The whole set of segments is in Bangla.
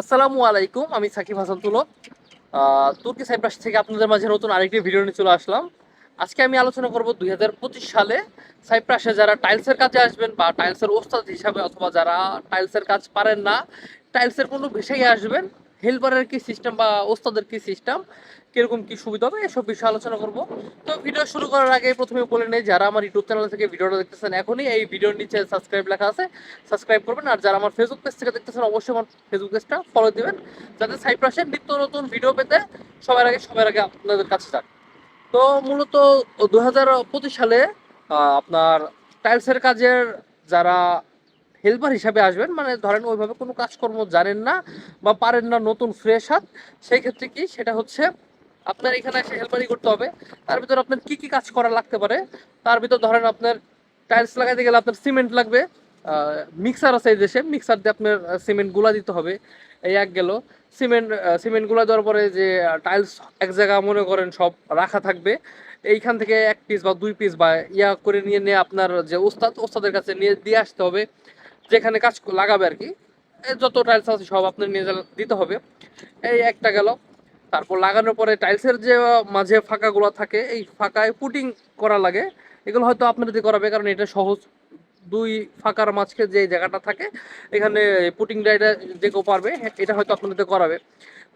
আসসালামু আলাইকুম, আমি সাকিব হাসান তুলো। তুর্কি সাইপ্রাস থেকে আপনাদের মাঝে নতুন আরেকটি ভিডিও নিয়ে চলে আসলাম। আজকে আমি আলোচনা করব দুই হাজার পঁচিশ সালে সাইপ্রাসে যারা টাইলসের কাজে আসবেন বা টাইলসের ওস্তাদ হিসাবে অথবা যারা টাইলসের কাজ পারেন না, টাইলসের কোনো বিষয়ে আসবেন হেল্পারের কি সিস্টেম বা ওস্তাদের কি সিস্টেম কীরকম কি সুবিধা হবে, এসব বিষয়ে আলোচনা করব। তো ভিডিও শুরু করার আগে প্রথমে বলে নেই, যারা আমার ইউটিউব চ্যানেল থেকে ভিডিওটা দেখতেছেন এখনই, এই ভিডিওর নিচে সাবস্ক্রাইব লেখা আছে সাবস্ক্রাইব করবেন। আর যারা আমার ফেসবুক পেজ থেকে দেখতেছেন, অবশ্যই আমার ফেসবুক পেজটা ফলো দিবেন, যাতে সাইপ্রাসের নিত্য নতুন ভিডিও পেতে সবার আগে সবার আগে আপনাদের কাছে যান। তো মূলত দু হাজার পঁচিশ সালে আপনার টাইলসের কাজের যারা হেল্পার হিসাবে আসবেন। মানে ধরেন ওইভাবে কোনো কাজকর্ম জানেন না বা পারেন না নতুন ফ্রেশ হাত, সেই ক্ষেত্রে কি সেটা হচ্ছে আপনার এখানে এসে হেল্পারই করতে হবে। তার ভিতর আপনার কি কি কাজ করা লাগতে পারে? তার ভিতর ধরেন আপনার টাইলস লাগাইতে গেলে আপনার সিমেন্ট লাগবে। মিক্সার আছে এই দেশে মিক্সার দিয়ে আপনার সিমেন্টগুলা দিতে হবে। এই এক গেল। সিমেন্ট সিমেন্টগুলা দেওয়ার পরে যে টাইলস এক জায়গা মনে করেন সব রাখা থাকবে। এইখান থেকে এক পিস বা দুই পিস বা ইয়া করে নিয়ে নিয়ে আপনার যে ওস্তাদ, ওস্তাদের কাছে নিয়ে, দিয়ে আসতে হবে। যেখানে কাজ লাগাবে আর কি যত টাইলস আছে সব আপনার নিয়ে দিতে হবে। এই একটা গেল। তারপর লাগানোর পরে টাইলসের যে মাঝে ফাঁকাগুলো থাকে এই ফাঁকায় পুটিং করা লাগে। এগুলো হয়তো আপনার দিয়ে করাবে কারণ এটা সহজ। দুই ফাঁকার মাঝকে যে জায়গাটা থাকে এখানে পুটিং ডাইটা যে কেউ পারবে হ্যাঁ, এটা হয়তো আপনাদের করাবে।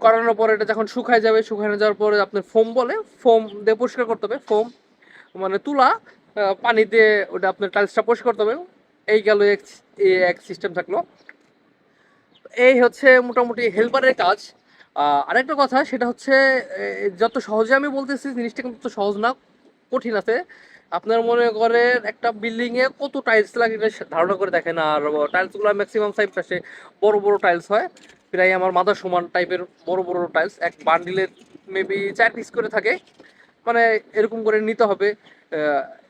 করানোর পরে এটা যখন শুকায় যাবে শুকানো যাওয়ার পরে আপনার ফোম বলে ফোম দিয়ে পরিষ্কার করতে হবে। ফোম মানে তুলা আহ, পানি দিয়ে ওটা আপনার টাইলসটা পরিষ্কার করতে হবে। এই গেল এক সিস্টেম থাকল। এই হচ্ছে মোটামুটি হেল্পারের কাজ। আরেকটা কথা, সেটা হচ্ছে যত সহজে আমি বলতেছি, জিনিসটা কিন্তু তত সহজ না, কঠিন আছে। আপনার মনে করেন, একটা বিল্ডিং এ কত টাইলস লাগে ধারণা করে দেখেন, আর টাইলসগুলো ম্যাক্সিমাম সাইজ পাশে বড় বড় টাইলস হয়। প্রায় আমার মাথা সমান টাইপের বড় বড় টাইলস এক বান্ডিলের মেবি চার পিস করে থাকে। মানে এরকম করে নিতে হবে।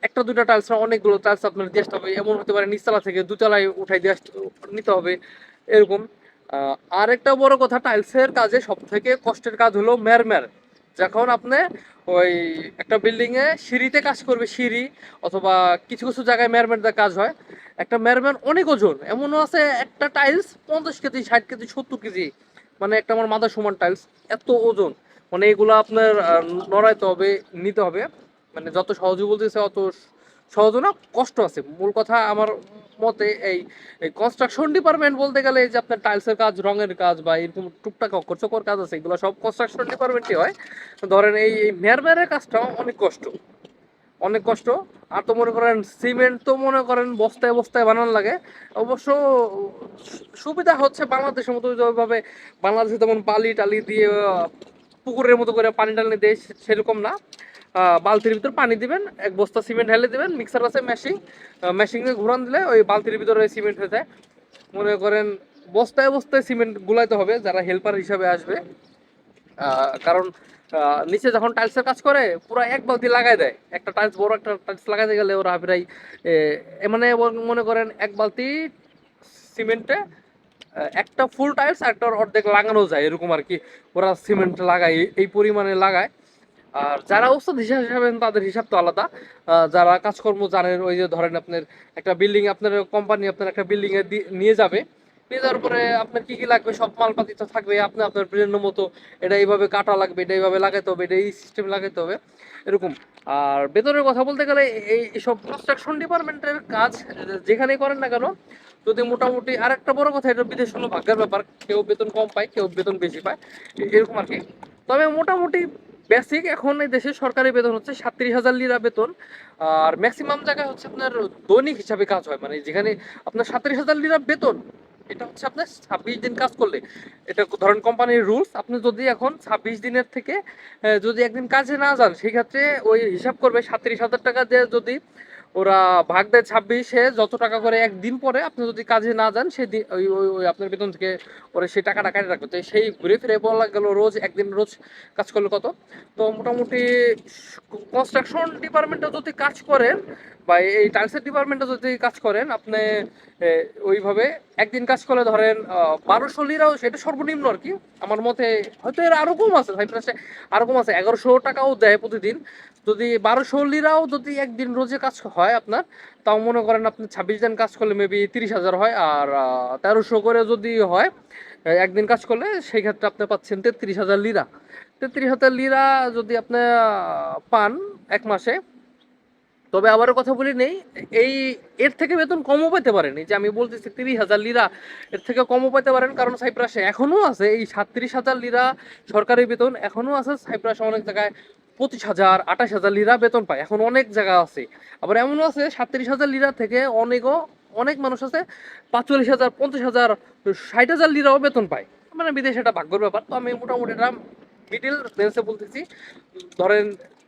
একটা দুটা টাইলস না অনেকগুলো টাইলস আপনার দিয়ে আসতে হবে। এমন হতে পারে নিচতলা থেকে দুতলায় উঠাই দিয়ে নিতে হবে এরকম। আহ, আর একটা বড় কথা টাইলসের কাজে সব থেকে কষ্টের কাজ হলো মেরমের যখন আপনি ওই একটা বিল্ডিং এ সিঁড়িতে কাজ করবে সিঁড়ি অথবা কিছু কিছু জায়গায় মেরমের দিয়ে কাজ হয় একটা মেরমেন অনেক ওজন এমনও আছে একটা টাইলস পঞ্চাশ কেজি ষাট কেজি সত্তর কেজি মানে একটা আমার মাথা সমান টাইলস এত ওজন। মানে এগুলো আপনার নড়াইতে হবে নিতে হবে। মানে যত সহজে বলতেছে অত সহজ না, কষ্ট আছে। মূল কথা আমার মতে এই কনস্ট্রাকশন ডিপার্টমেন্ট বলতে গেলে যে আপনার টাইলসের কাজ, রঙের কাজ বা এরকম টুকটাক অকর্চকর কাজ আছে, এগুলো সব কনস্ট্রাকশন ডিপার্টমেন্টই হয়। ধরেন এই মেরমেরের কাজটা অনেক কষ্ট। অনেক কষ্ট। আর তো মনে করেন সিমেন্ট তো মনে করেন বস্তায় বস্তায় বানানো লাগে। অবশ্য সুবিধা হচ্ছে বাংলাদেশের মতো যেভাবে বাংলাদেশে তেমন বালি টালি দিয়ে পুকুরের মতো করে পানি টানি দেয় সেরকম না। বালতির ভিতর পানি দিবেন, এক বস্তা সিমেন্ট ঢেলে দিবেন মিক্সার আছে মেশিন মেশিনে ঘুরান দিলে ওই বালতির ভিতরে সিমেন্ট হয়ে যায়। মনে করেন বস্তায় বস্তায় সিমেন্ট গুলাইতে হবে, যারা হেল্পার হিসাবে আসবে। কারণ নিচে যখন টাইলসের কাজ করে, পুরো এক বালতি লাগাই দেয়। একটা টাইলস বড়, একটা টাইলস লাগাইতে গেলে ওরা প্রায় মানে মনে করেন এক বালতি সিমেন্টে একটা ফুল টাইলস একটা অর্ধেক লাগানো যায়, এরকম আর কি। ওরা সিমেন্ট লাগায়, এই পরিমাণে লাগায়। আর যারা ওস্তাদ হিসাব হিসাবে তাদের হিসাব তো আলাদা। যারা কাজকর্ম জানেন, ওই যে ধরেন আপনার একটা বিল্ডিং আপনার কোম্পানি আপনার একটা বিল্ডিং এ নিয়ে যাবে। নিয়ে যাওয়ার পরে আপনার কি কি লাগবে? সব মালপাতি তো থাকবে। আপনি আপনার ব্রেন মতো এটা এইভাবে কাটা লাগবে, এটা এইভাবে লাগাইতে হবে, এটা এই সিস্টেম লাগাইতে হবে, এরকম। আর বেতনের কথা বলতে গেলে এই এইসব কনস্ট্রাকশন ডিপার্টমেন্টের কাজ যেখানেই করেন না কেন, যদি মোটামুটি আর একটা বড় কথা, এটা বিদেশ হলো ভাগ্যের ব্যাপার। কেউ বেতন কম পায়, কেউ বেতন বেশি পায়, এরকম আর কি। তবে মোটামুটি বেসিক এখন এই দেশে সরকারি বেতন হচ্ছে সাত্রিশ হাজার লিরা বেতন। আর ম্যাক্সিমাম জায়গায় হচ্ছে আপনার দৈনিক হিসাবে কাজ হয়। মানে যেখানে আপনার সাত্রিশ হাজার লিরা বেতন, এটা হচ্ছে আপনার ছাব্বিশ দিন কাজ করলে। এটা ধরেন কোম্পানির রুলস আপনি যদি এখন ছাব্বিশ দিনের থেকে যদি একদিন কাজে না যান, সেক্ষেত্রে ওই হিসাব করবে সাত্রিশ হাজার টাকা দিয়ে যদি ওরা ভাগ দেয় ছাব্বিশে, যত টাকা করে একদিন পরে আপনি যদি কাজে না যান দিন ওই ওই আপনার বেতন থেকে ওরা সেই টাকাটা কাটে রাখবে। তো সেই ঘুরে ফিরে বলা গেল রোজ, একদিন রোজ কাজ করলে কত? তো মোটামুটি কনস্ট্রাকশন ডিপার্টমেন্টে যদি কাজ করেন বা এই টাইলসের ডিপার্টমেন্টে যদি কাজ করেন, আপনি ওইভাবে একদিন কাজ করলে ধরেন বারোশো লিরাও সেটা সর্বনিম্ন আর কি। আমার মতে হয়তো এর আরও কম আছে, সাইপ্রাসে আরও কম আছে, এগারোশো টাকাও দেয় প্রতিদিন। যদি বারোশো লিরাও যদি একদিন রোজে কাজ হয় আপনার। তাও মনে করেন আপনি ছাব্বিশ দিন কাজ করলে মেবি তিরিশ হাজার হয় আর তেরোশো করে যদি হয় একদিন কাজ করলে সেই ক্ষেত্রে আপনি পাচ্ছেন তেত্রিশ হাজার লিরা। তেত্রিশ হাজার লিরা যদি আপনি পান এক মাসে, তবে আবারও কথা বলি নেই, এই, এর থেকে বেতন কমও পেতে পারেন। এই যে আমি বলতেছি তিরিশ হাজার লিরা, এর থেকে কমও পেতে পারেন, কারণ সাইপ্রাসে এখনও আছে এই সাতত্রিশ হাজার লিরা সরকারি বেতন এখনও আছে, সাইপ্রাসে অনেক জায়গায় পঁচিশ হাজার, আঠাশ হাজার লিরা বেতন পায়। এখন অনেক জায়গা আছে। আবার এমনও আছে সাতত্রিশ হাজার লিরা থেকে অনেকও, অনেক মানুষ আছে, পাঁচচল্লিশ হাজার, পঞ্চাশ হাজার, ষাট হাজার লিরাও বেতন পায়। মানে বিদেশে এটা ভাগ্যর ব্যাপার। তো আমি মোটামুটি এটা মিডিল রেঞ্জে বলতেছি। ধরেন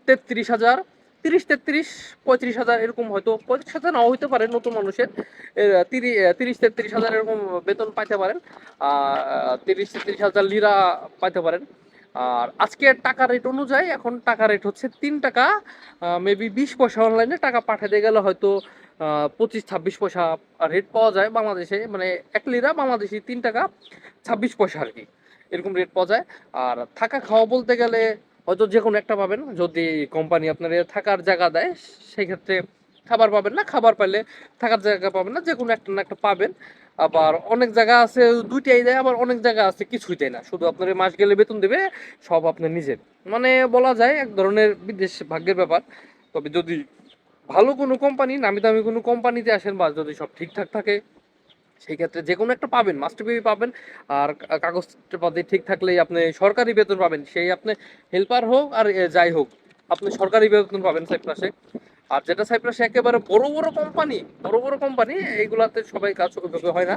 তেত্রিশ হাজার, তিরিশ তেত্রিশ, পঁয়ত্রিশ হাজার এরকম হয়তো, পঁয়ত্রিশ হাজার নাও হইতে পারে নতুন মানুষের। তিরিশ তেত্রিশ হাজার এরকম বেতন পাইতে পারেন। তিরিশ তেত্রিশ হাজার লিরা পাইতে পারেন। আর আজকের টাকা রেট অনুযায়ী এখন টাকা রেট হচ্ছে তিন টাকা মেবি বিশ পয়সা অনলাইনে টাকা পাঠাতে গেলে হয়তো পঁচিশ, ছাব্বিশ পয়সা রেট পাওয়া যায় বাংলাদেশে মানে এক লিরা বাংলাদেশি তিন টাকা ছাব্বিশ পয়সা আর কি, এরকম রেট পাওয়া যায়। আর থাকা খাওয়া বলতে গেলে হয়তো যে কোনো একটা পাবেন, যদি কোম্পানি আপনার থাকার জায়গা দেয়, সেই ক্ষেত্রে খাবার পাবেন না, খাবার পাইলে থাকার জায়গা পাবেন না যে কোনো একটা না একটা পাবেন। আবার অনেক জায়গা আছে, দুইটাই দেয়, আবার অনেক জায়গা আছে, কিছুই দেয় না। শুধু আপনার মাস গেলে বেতন দেবে, সব আপনার নিজের। মানে বলা যায়, এক ধরনের বিদেশ ভাগ্যের ব্যাপার। তবে যদি ভালো কোনো কোম্পানি নামি দামি কোনো কোম্পানিতে আসেন বা যদি সব ঠিকঠাক থাকে, সেই ক্ষেত্রে যে কোনো একটা পাবেন মাস্টার পেপি পাবেন। আর কাগজপাতি ঠিক থাকলেই আপনি সরকারি বেতন পাবেন। সেই আপনি হেল্পার হোক আর যাই হোক, আপনি সরকারি বেতন পাবেন সাইপ্রাসে আর যেটা সাইপ্রাসে একেবারে বড় বড় কোম্পানি বড় বড় কোম্পানি এইগুলাতে সবাই কাজ হয় না।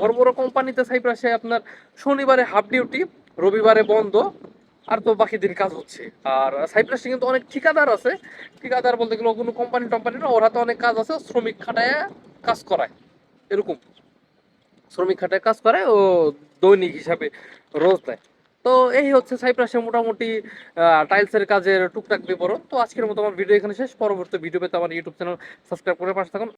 বড় বড় কোম্পানিতে সাইপ্রাসে আপনার শনিবারে হাফ ডিউটি রবিবারে বন্ধ, আর তো বাকি দিন কাজ হচ্ছে। আর সাইপ্রাসে কিন্তু অনেক ঠিকাদার আছে। ঠিকাদার বলতে গেলে কোনো কোম্পানি টম্পানি না, ওরা তো অনেক কাজ আছে শ্রমিক খাটায় কাজ করায়, এরকম। শ্রমিক খাটায় কাজ করে ও দৈনিক হিসাবে রোজ দেয়। তো এই হচ্ছে সাইপ্রাসে মোটামুটি টাইলসের কাজের টুকটাক বিবরণ। তো আজকের মতো আমার ভিডিও এখানে শেষ। পরবর্তী ভিডিও পেতে আমার ইউটিউব চ্যানেল সাবস্ক্রাইব করে পাশে থাকুন।